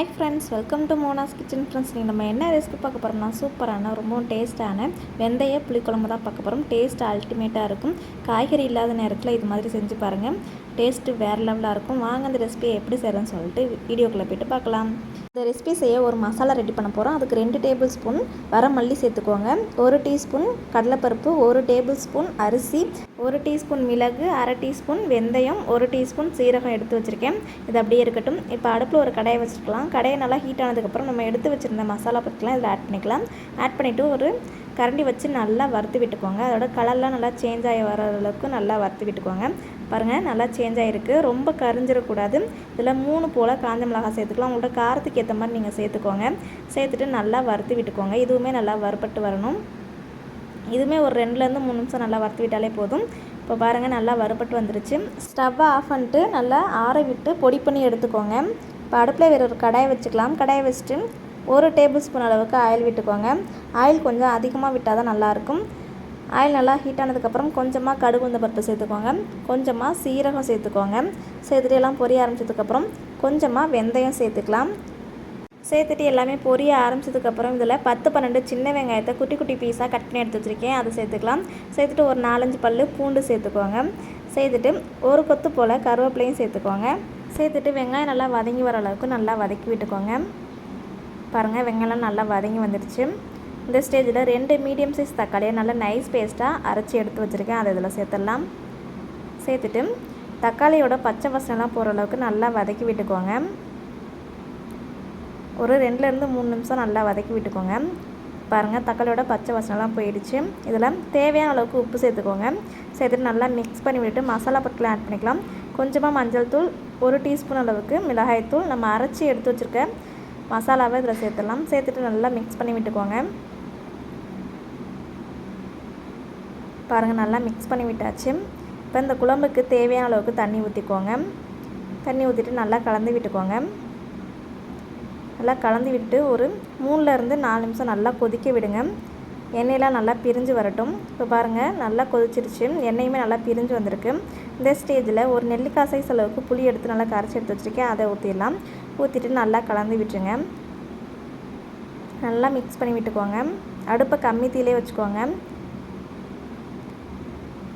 Hi friends welcome to Mona's kitchen friends நீங்கள் நம்ம என்ன ரெசிபி பார்க்க போகிறோம்னா சூப்பரான ரொம்பவும் டேஸ்ட்டான வெந்தய புளிக்குழம்பு தான் பார்க்க போகிறோம் டேஸ்ட் அல்டிமேட்டாக இருக்கும். காய்கறி இல்லாத நேரத்தில் இது மாதிரி செஞ்சு பாருங்கள் டேஸ்ட்டு வேறு லெவலாக இருக்கும். வாங்க அந்த ரெசிபியை எப்படி செய்கிறேன்னு சொல்லிட்டு வீடியோக்குள்ளே போய்ட்டு பார்க்கலாம். இந்த ரெசிபி செய்ய ஒரு மசாலா ரெடி பண்ண போகிறோம் அதுக்கு ரெண்டு டேபிள் ஸ்பூன் வர மல்லி சேர்த்துக்கோங்க. ஒரு டீஸ்பூன் கடலைப்பருப்பு ஒரு டேபிள் ஸ்பூன் அரிசி ஒரு டீஸ்பூன் மிளகு அரை டீஸ்பூன் வெந்தயம் ஒரு டீஸ்பூன் சீரகம் எடுத்து வச்சுருக்கேன். இது அப்படியே இருக்கட்டும். இப்போ அடுப்பில் ஒரு கடையை வச்சுருக்கலாம். கடையை நல்லா ஹீட் ஆனதுக்கப்புறம் நம்ம எடுத்து வச்சுருந்த மசாலா பொருட்கள்லாம் இதில் ஆட் பண்ணிக்கலாம். ஆட் பண்ணிவிட்டு ஒரு கரண்டி வச்சு நல்லா வறுத்து விட்டுக்கோங்க. அதோட கலர்லாம் நல்லா சேஞ்ச் ஆகி வர அளவுக்கு நல்லா வறுத்து விட்டுக்கோங்க. பாருங்கள் நல்லா சேஞ்ச் ஆகிருக்கு ரொம்ப கரிஞ்சிடக்கூடாது. இதில் மூணு போல் காஞ்ச மிளகாய் சேர்த்துக்கலாம். உங்களோட காரத்துக்கு ஏற்ற மாதிரி நீங்கள் சேர்த்துக்கோங்க. சேர்த்துட்டு நல்லா வறுத்து விட்டுக்கோங்க. இதுவுமே நல்லா வறுப்பட்டு வரணும். இதுவுமே ஒரு ரெண்டுலேருந்து மூணு நிமிஷம் நல்லா வறுத்து விட்டாலே போதும். இப்போ பாருங்கள் நல்லா வறுப்பட்டு வந்துருச்சு. ஸ்டவ்வை ஆஃப் பண்ணிட்டு நல்லா ஆற விட்டு பொடி பண்ணி எடுத்துக்கோங்க. இப்போ அடுப்பில் வேறு ஒரு கடாயை வச்சுக்கலாம். கடாயை வச்சுட்டு ஒரு டேபிள் ஸ்பூன் அளவுக்கு ஆயில் விட்டுக்கோங்க. ஆயில் கொஞ்சம் அதிகமாக விட்டால் தான் நல்லாயிருக்கும் ஆயில் நல்லா ஹீட் ஆனதுக்கப்புறம் கொஞ்சமாக கடுகு உந்த பருப்பு சேர்த்துக்கோங்க. கொஞ்சமாக சீரகம் சேர்த்துக்கோங்க. சேர்த்துட்டு எல்லாம் பொரிய ஆரம்பிச்சதுக்கப்புறம் கொஞ்சமாக வெந்தயம் சேர்த்துக்கலாம். சேர்த்துட்டு எல்லாமே பொரிய ஆரம்பிச்சதுக்கப்புறம் இதில் பத்து பன்னெண்டு சின்ன வெங்காயத்தை குட்டி குட்டி பீஸாக கட் பண்ணி எடுத்து வச்சுருக்கேன். அதை சேர்த்துக்கலாம். சேர்த்துட்டு ஒரு நாலஞ்சு பல் பூண்டு சேர்த்துக்கோங்க. சேர்த்துட்டு ஒரு கொத்து போல் கருவேப்பிலையும் சேர்த்துக்கோங்க. சேர்த்துட்டு வெங்காயம் நல்லா வதங்கி வர அளவுக்கு நல்லா வதக்கி விட்டுக்கோங்க. பாருங்கள் வெங்காயம் நல்லா வதங்கி வந்துடுச்சு இந்த ஸ்டேஜில் ரெண்டு மீடியம் சைஸ் தக்காளியை நல்லா நைஸ் பேஸ்ட்டாக அரைச்சி எடுத்து வச்சுருக்கேன். அதை இதில் சேர்த்துடலாம். சேர்த்துட்டு தக்காளியோட பச்சை வசனம்லாம் போகிற அளவுக்கு நல்லா வதக்கி விட்டுக்கோங்க. ஒரு ரெண்டுலேருந்து மூணு நிமிஷம் நல்லா வதக்கி விட்டுக்கோங்க. பாருங்கள் தக்காளியோட பச்சை வசனம்லாம் போயிடுச்சு. இதில் தேவையான அளவுக்கு உப்பு சேர்த்துக்கோங்க. சேர்த்துட்டு நல்லா மிக்ஸ் பண்ணி விட்டு மசாலா பொருட்களை ஆட் பண்ணிக்கலாம். கொஞ்சமாக மஞ்சள் தூள் ஒரு டீஸ்பூன் அளவுக்கு மிளகாய் தூள். நம்ம அரைச்சி எடுத்து வச்சுருக்க மசாலாவை இதில் சேர்த்துடலாம். சேர்த்துட்டு நல்லா மிக்ஸ் பண்ணி விட்டுக்கோங்க. பாருங்கள் நல்லா மிக்ஸ் பண்ணி விட்டாச்சு. இப்போ இந்த குழம்புக்கு தேவையான அளவுக்கு தண்ணி ஊற்றிக்கோங்க தண்ணி ஊற்றிட்டு நல்லா கலந்து விட்டுக்கோங்க. நல்லா கலந்து விட்டு ஒரு மூணுலேருந்து நாலு நிமிஷம் நல்லா கொதிக்க விடுங்க. எண்ணெயெலாம் நல்லா பிரிஞ்சு வரட்டும். இப்போ பாருங்கள் நல்லா கொதிச்சிருச்சு. எண்ணெயுமே நல்லா பிரிஞ்சு வந்திருக்கு. இந்த ஸ்டேஜில் ஒரு நெல்லிக்காய் சைஸ் அளவுக்கு புளி எடுத்து நல்லா கரைச்சி எடுத்து வச்சுருக்கேன். அதை ஊற்றிடலாம் ஊற்றிட்டு நல்லா கலந்து விட்டுருங்க. நல்லா மிக்ஸ் பண்ணி விட்டுக்கோங்க. அடுப்பை கம்மி தீலே வச்சுக்கோங்க.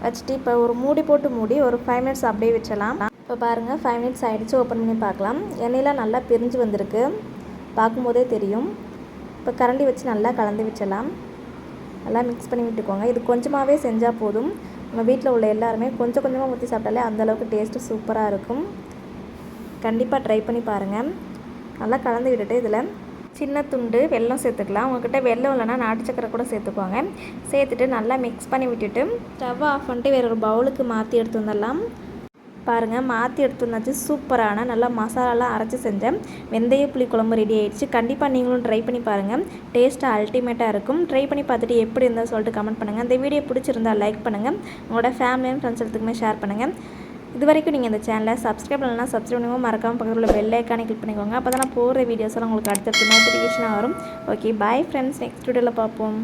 வச்சுட்டு இப்போ ஒரு மூடி போட்டு மூடி ஒரு ஃபைவ் மினிட்ஸ் அப்படியே வச்சலாம் இப்போ பாருங்கள் ஃபைவ் மினிட்ஸ் ஆகிடுச்சு ஓப்பன் பண்ணி பார்க்கலாம். எண்ணெயெலாம் நல்லா பிரிஞ்சு வந்திருக்கு. பார்க்கும்போதே தெரியும். இப்போ கரண்டி வச்சு நல்லா கலந்து வச்சலாம் நல்லா மிக்ஸ் பண்ணி விட்டுக்கோங்க. இது கொஞ்சமாகவே செஞ்சால் போதும். நம்ம வீட்டில் உள்ள எல்லாருமே கொஞ்சம் கொஞ்சமாக ஊற்றி சாப்பிட்டாலே அந்தளவுக்கு டேஸ்ட்டு சூப்பராக இருக்கும். கண்டிப்பாக ட்ரை பண்ணி பாருங்கள் நல்லா கலந்து விட்டுட்டு இதில் சின்ன துண்டு வெல்லம் சேர்த்துக்கலாம். உங்கள்கிட்ட வெல்லம் இல்லைனா நாட்டு சக்கரை கூட சேர்த்துக்கோங்க. சேர்த்துட்டு நல்லா மிக்ஸ் பண்ணி விட்டுட்டு ஸ்டவ் ஆஃப் பண்ணிட்டு வேறு ஒரு பவுலுக்கு மாற்றி எடுத்து வந்துடலாம். பாருங்கள் மாற்றி எடுத்து வந்தாச்சு சூப்பரான நல்லா மசாலாலாம் அரைச்சி செஞ்சேன் வெந்தய புளி குழம்பு ரெடி ஆகிடுச்சு கண்டிப்பாக நீங்களும் ட்ரை பண்ணி பாருங்கள் டேஸ்ட்டாக அல்டிமேட்டாக இருக்கும். ட்ரை பண்ணி பார்த்துட்டு எப்படி இருந்தால் சொல்லிட்டு கமெண்ட் பண்ணுங்கள் இந்த வீடியோ பிடிச்சிருந்தால் லைக் பண்ணுங்கள் உங்களோட ஃபேமிலி அண்ட் ஃப்ரெண்ட்ஸ் எல்லாத்துக்குமே ஷேர் பண்ணுங்கள் இது வரைக்கும் நீங்கள் இந்த சேனலை சப்ஸ்கிரைப் பண்ணலாம் சப்ஸ்கிரைப் பண்ணுவோம் மறக்காமல் பக்கத்தில் உள்ள பெல் ஐக்கானே கிளிக் பண்ணிக்கோங்க. அப்போ தான் நான் போடுற வீடியோஸ்லாம் உங்களுக்கு அடுத்தடுத்து நோட்டிஃபிகேஷனாக வரும். ஓகே பாய் ஃப்ரெண்ட்ஸ் நெக்ஸ்ட் வீடியோவில் பார்ப்போம்.